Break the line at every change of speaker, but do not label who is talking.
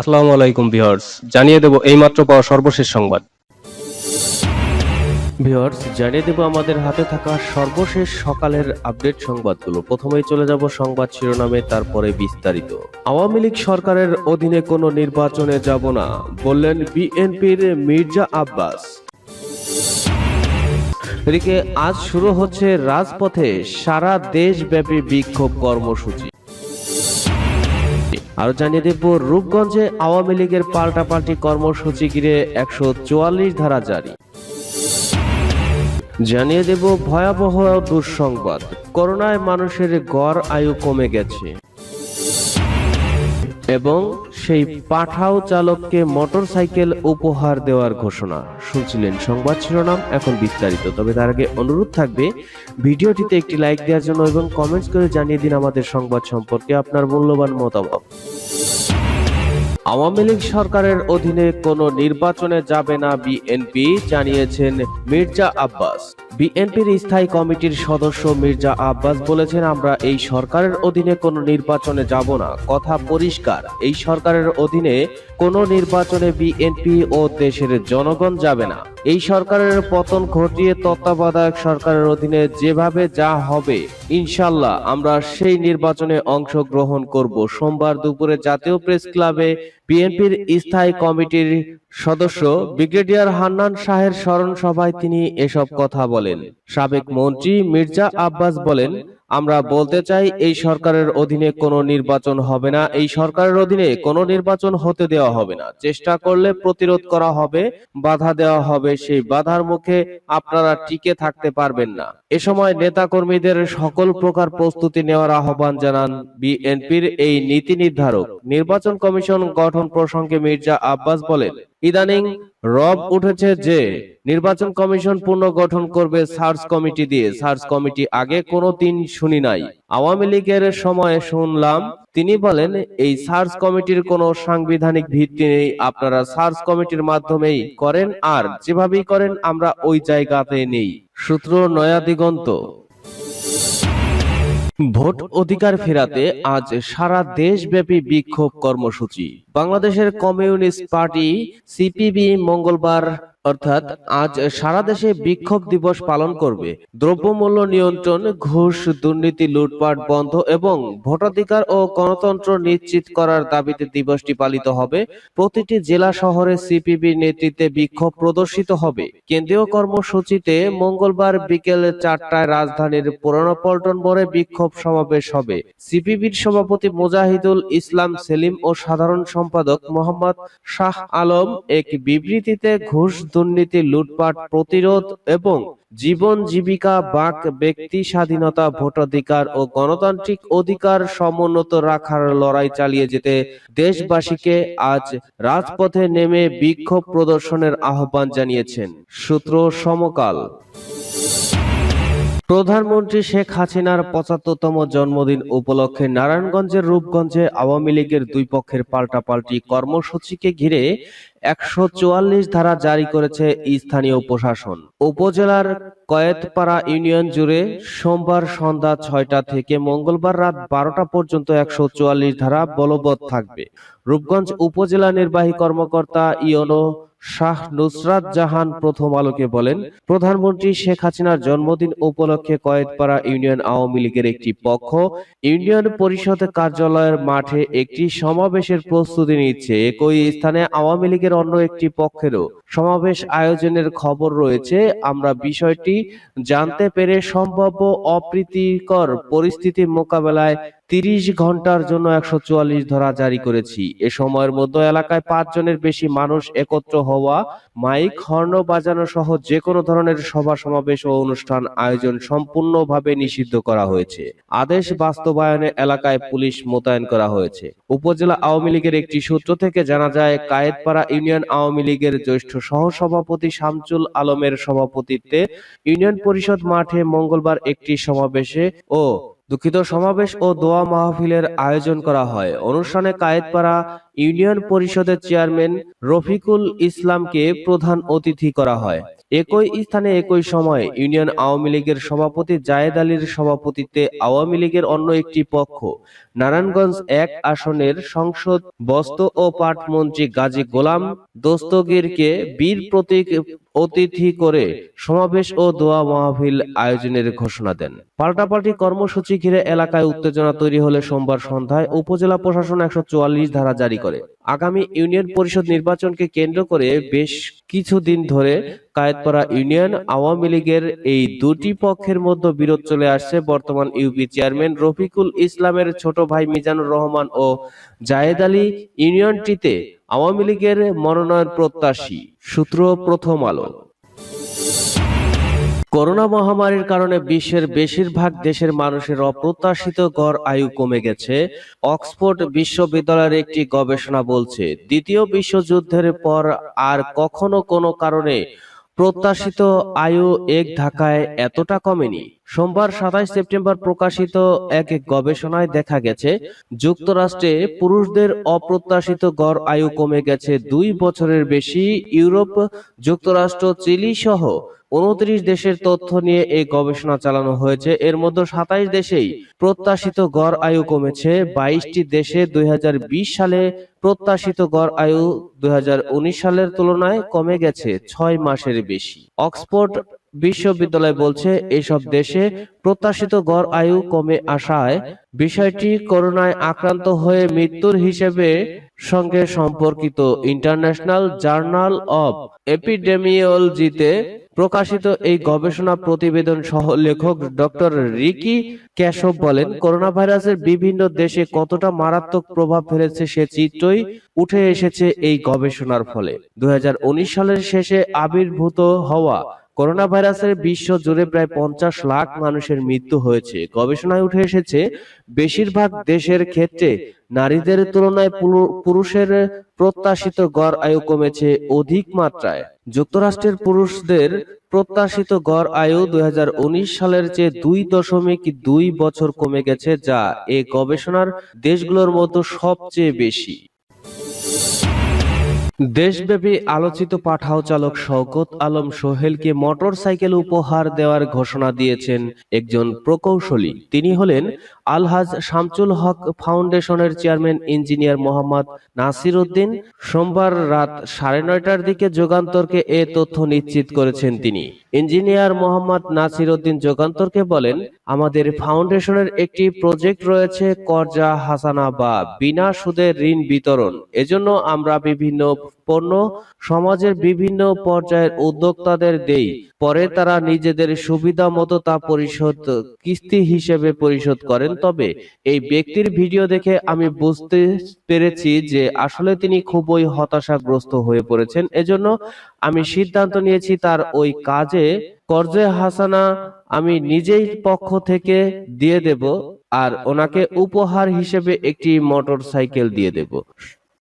আসসালামু আলাইকুম ভিউয়ার্স, জানিয়ে দেব এইমাত্র পাওয়া সর্বশেষ সংবাদ। ভিউয়ার্স, জানিয়ে দেব আমাদের হাতে থাকা সর্বশেষ সকালের আপডেট সংবাদগুলো। প্রথমেই চলে যাব সংবাদ শিরোনামে, তারপরে বিস্তারিত। আওয়ামী লীগ সরকারের অধীনে কোনো নির্বাচনে যাব না, বললেন বিএনপির মির্জা আব্বাস। এদিকে আজ শুরু হচ্ছে রাজপথে সারা দেশব্যাপী বিক্ষোভ কর্মসূচি। আরও জানিয়ে দেব, রূপগঞ্জে আওয়ামী লীগের পাল্টাপাল্টি কর্মসূচি ঘিরে একশো চুয়াল্লিশ ধারা জারি। জানিয়ে দেব ভয়াবহ দুঃসংবাদ। করোনায় মানুষের গড় আয়ু কমে গেছে। এবং সেই পাঠাও চালককে মোটর সাইকেল উপহার দেওয়ার ঘোষণা। শুনছিলেন সংবাদ শিরোনাম, এখন বিস্তারিত। তবে তার আগে অনুরোধ থাকবে, ভিডিওটিতে একটি লাইক দেওয়ার জন্য এবং কমেন্টস করে জানিয়ে দিন আমাদের সংবাদ সম্পর্কে আপনার মূল্যবান মতামত। আওয়ামী লীগ সরকারের অধীনে কোনো নির্বাচনে যাবে না বিএনপি, জানিয়েছেন মির্জা আব্বাস। বিএনপির স্থায়ী কমিটির সদস্য মির্জা আব্বাস বলেছেন, আমরা এই সরকারের অধীনে কোনো নির্বাচনে যাব না। কথা পরিষ্কার। এই সরকারের অধীনে কোনো নির্বাচনে বিএনপি ও দেশের জনগণ যাবে না। এই সরকারের পতন ঘটিয়ে তত্ত্বাবধায়ক সরকারের অধীনে যেভাবে যা হবে ইনশাল্লাহ আমরা সেই নির্বাচনে অংশগ্রহণ করব। সোমবার দুপুরে জাতীয় প্রেস ক্লাবে বিএনপির স্থায়ী কমিটির সদস্য ব্রিগেডিয়ার হান্নান শাহের স্মরণ সভায় তিনি এসব কথা বলেন। সাবেক মন্ত্রী মির্জা আব্বাস বলেন আমরা বলতে চাই এই সরকারের অধীনে কোনো নির্বাচন হবে না। এই সরকারের অধীনে কোনো নির্বাচন হতে দেওয়া হবে না। চেষ্টা করলে প্রতিরোধ করা হবে বাধা দেওয়া হবে সেই বাধার মুখে আপনারা টিকে থাকতে পারবেন না। এ সময় নেতাকর্মীদের সকল প্রকার প্রস্তুতি নেওয়ার আহ্বান জানান বিএনপির এই নীতি নির্ধারক নির্বাচন কমিশন গঠন প্রসঙ্গে মির্জা আব্বাস বলেন, ইদানিং রব উঠেছে যে নির্বাচন কমিশন পুনর্গঠন করবে সার্চ কমিটি দিয়ে। সার্চ কমিটি আগে কোনো দিন শুনি নাই। আওয়ামী লীগের সময় শুনলাম, তিনি বলেন, এই সার্চ কমিটির কোনো সাংবিধানিক ভিত্তি নেই। আপনারা সার্চ কমিটির মাধ্যমেই করেন আর যেভাবেই করেন, আমরা ওই জায়গাতে নেই। সূত্র নয়া দিগন্ত। ভোট অধিকার ফেরাতে আজ সারা দেশব্যাপী বিক্ষোভ কর্মসূচি। বাংলাদেশের কমিউনিস্ট পার্টি সিপিবি মঙ্গলবার অর্থাৎ আজ সারা দেশে বিক্ষোভ দিবস পালন করবে। দ্রব্যমূল্য নিয়ন্ত্রণ, ঘুষ, দুর্নীতি, লুটপাট বন্ধ এবং ভোটাধিকার ও গণতন্ত্র নিশ্চিত করার দাবিতে দিবসটি পালিত হবে। প্রতিটি জেলা শহরে সিপিবি নেতৃত্বে বিক্ষোভ প্রদর্শিত হবে। কেন্দ্রীয় কর্মসূচিতে মঙ্গলবার বিকেল চারটায় রাজধানীর পুরনো পল্টন মোড়ে বিক্ষোভ সমাবেশ হবে। সিপিবির সভাপতি মুজাহিদুল ইসলাম সেলিম ও সাধারণ সম্পাদক মোহাম্মদ শাহ আলম এক বিবৃতিতে ঘুষ দুর্নীতি, লুটপাট, প্রতিরোধ এবং জীবন জীবিকা বাক ব্যক্তি স্বাধীনতা, ভোটাধিকার ও গণতান্ত্রিক অধিকার সমুন্নত রাখার লড়াই চালিয়ে যেতে দেশবাসীকে আজ রাজপথে নেমে বিক্ষোভ প্রদর্শনের আহ্বান জানিয়েছেন। সূত্র সমকাল। প্রধানমন্ত্রী শেখ হাসিনার পঁচাত্তরতম জন্মদিন উপলক্ষে নারায়ণগঞ্জের রূপগঞ্জে আওয়ামী লীগের দুই পক্ষের পাল্টাপাল্টি কর্মসূচিকে ঘিরে একশো চুয়াল্লিশ ধারা জারি করেছে স্থানীয় প্রশাসন। উপজেলার কয়েতপাড়া ইউনিয়ন জুড়ে সোমবার সন্ধ্যা ছয়টা থেকে মঙ্গলবার রাত বারোটা পর্যন্ত একশো চুয়াল্লিশ ধারা বলবৎ থাকবে। রূপগঞ্জ উপজেলা নির্বাহী কর্মকর্তা ইয়নো শাহ নুসরাত জাহান প্রথম আলোকে বলেন, প্রধানমন্ত্রী শেখ হাসিনার জন্মদিন উপলক্ষে কয়েদপাড়া ইউনিয়ন আওয়ামী লীগের একটি পক্ষ ইউনিয়ন পরিষদ কার্যালয়ের মাঠে একটি সমাবেশের প্রস্তুতি নিচ্ছে। একই স্থানে আওয়ামী লীগের অন্য একটি পক্ষেরও সমাবেশ আয়োজনের খবর রয়েছে। আমরা বিষয়টি জানতে পেরে সম্ভাব্য অপ্রীতিকর পরিস্থিতি মোকাবেলায় তিরিশ ঘণ্টার জন্য একশো চুয়াল্লিশ ধরা জারি করেছি। এ সময়ের মধ্যে এলাকায় পাঁচ জনের বেশি মানুষ একত্র হওয়া, মাইক, হর্ন বাজানো সহ যে কোনো ধরনের সভা, সমাবেশ ও অনুষ্ঠান আয়োজন সম্পূর্ণভাবে নিষিদ্ধ করা হয়েছে। আদেশ বাস্তবায়নে এলাকায় পুলিশ মোতায়েন করা হয়েছে। উপজেলা আওয়ামী লীগের একটি সূত্র থেকে জানা যায়, কায়েতপাড়া ইউনিয়ন আওয়ামী লীগের জ্যেষ্ঠ সহসভাপতি শামচুল আলমের সভাপতিত্বে ইউনিয়ন পরিষদ মাঠে মঙ্গলবার একটি সমাবেশে ও দুঃখিত সমাবেশ ও দোয়া মাহফিলের আয়োজন করা হয়। অনুষ্ঠানে কায়েতপাড়া ইউনিয়ন পরিষদের চেয়ারম্যান রফিকুল ইসলামকে প্রধান অতিথি করা হয়। একই স্থানে একই সময়ে ইউনিয়ন আওয়ামী লীগের সভাপতি জায়েদ আলীর সভাপতিত্বে আওয়ামী লীগের অন্য একটি পক্ষ, নারায়ণগঞ্জ এক আসনের সংসদ বস্ত্র ও পাট মন্ত্রী গাজী গোলাম দস্তগীরকে বীর প্রতীক অতিথি করে সমাবেশ ও দোয়া মাহফিল আয়োজনের ঘোষণা দেন। পাল্টাপাল্টি কর্মসূচি ঘিরে এলাকায় উত্তেজনা তৈরি হলে সোমবার সন্ধ্যায় উপজেলা প্রশাসন একশো চুয়াল্লিশ ধারা জারি করে। আগামী ইউনিয়ন পরিষদ নির্বাচনকে কেন্দ্র করে বেশ কিছুদিন ধরে কায়েতপাড়া ইউনিয়ন আওয়ামী লীগের এই দুটি পক্ষের মধ্যে বিরোধ চলে আসছে। বর্তমান ইউপি চেয়ারম্যান রফিকুল ইসলামের ছোট ভাই মিজানুর রহমান ও জায়েদ আলী ইউনিয়নটিতে আওয়ামী লীগের মনোনয়ন প্রত্যাশী। সূত্র প্রথম আলো। করোনা মহামারীর কারণে বিশ্বের বেশিরভাগ দেশের মানুষের অপ্রত্যাশিত গড় আয়ু কমে গেছে, অক্সফোর্ড বিশ্ববিদ্যালয়ের একটি গবেষণা বলছে। দ্বিতীয় বিশ্বযুদ্ধের পর আর কখনো কোনো কারণে প্রত্যাশিত আয়ু এক ধাক্কায় এতটা কমেনি। সোমবার সাতাইশ সেপ্টেম্বর প্রকাশিত এক গবেষণায় দেখা গেছে, যুক্তরাষ্ট্রে পুরুষদের অপ্রত্যাশিত গড় আয়ু কমে গেছে দুই বছরের বেশি, ইউরোপ, যুক্তরাষ্ট্র, চিলি সহ উনত্রিশ দেশের তথ্য নিয়ে এই গবেষণা চালানো হয়েছে। এর মধ্যে সাতাইশ দেশেই প্রত্যাশিত গড় আয়ু কমেছে। বাইশটি দেশে দুই হাজার বিশ সালে প্রত্যাশিত গড় আয়ু দুই হাজার উনিশ সালের তুলনায় কমে গেছে ছয় মাসের বেশি। অক্সফোর্ড বিশ্ববিদ্যালয় বলছে, এসব দেশে প্রত্যাশিত গড় আয়ু কমে আসায় বিষয়টি করোনায় আক্রান্ত হয়ে মৃত্যুর হিসেবে সঙ্গে সম্পর্কিত ইন্টারন্যাশনাল জার্নাল অব এপিডেমিওলজিতে প্রকাশিত এই গবেষণা প্রতিবেদন সহ লেখক ডক্টর রিকি ক্যাশব বলেন করোনা ভাইরাসের বিভিন্ন দেশে কতটা মারাত্মক প্রভাব ফেলেছে সে চিত্রই উঠে এসেছে এই গবেষণার ফলে। দুই হাজার উনিশ সালের শেষে আবির্ভূত হওয়া করোনা ভাইরাসের বিশ্ব জুড়ে প্রায় পঞ্চাশ লাখ মানুষের মৃত্যু হয়েছে। গবেষণায় উঠে এসেছে, বেশিরভাগ দেশের ক্ষেত্রে নারীদের তুলনায় পুরু- পুরুষের প্রত্যাশিত গড় আয়ু কমেছে অধিক মাত্রায়। যুক্তরাষ্ট্রের পুরুষদের প্রত্যাশিত গড় আয়ু দুই হাজার উনিশ সালের চেয়ে দুই দশমিক দুই বছর কমে গেছে, যা এ গবেষণার দেশগুলোর মধ্যে সবচেয়ে বেশি। দেশব্যাপী আলোচিত পাঠাও চালক শওকত আলম সোহেলকে মোটরসাইকেল উপহার দেওয়ার ঘোষণা দিয়েছেন একজন প্রকৌশলী। তিনি হলেন আলহাজ শামচুল হক ফাউন্ডেশনের চেয়ারম্যান ইঞ্জিনিয়ার মোহাম্মদ নাসির উদ্দিন সোমবার রাত সাড়ে নয়টার দিকে যোগান্তরকে এ তথ্য নিশ্চিত করেছেন তিনি। ইঞ্জিনিয়ার মোহাম্মদ নাসির উদ্দিন যুগান্তরকে বলেন, আমাদের ফাউন্ডেশনের একটি প্রজেক্ট রয়েছে করজা হাসানা বা বিনা সুদে ঋণ বিতরণ। এজন্য আমরা বিভিন্ন পণ্য সমাজের বিভিন্ন পর্যায়ের উদ্যোক্তাদের দেই। পরে তারা নিজেদের সুবিধা মতো তা পরিশোধ, কিস্তি হিসেবে পরিশোধ করেন। তবে এই ব্যক্তির ভিডিও দেখে আমি বুঝতে পেরেছি যে আসলে তিনি খুবই হতাশাগ্রস্ত হয়ে পড়েছেন। এজন্য আমি সিদ্ধান্ত নিয়েছি তার ওই কাজে কর্জে হাসানা আমি নিজেই পক্ষ থেকে দিয়ে দেব আর ওনাকে উপহার হিসেবে একটি মোটর সাইকেল দিয়ে দেব।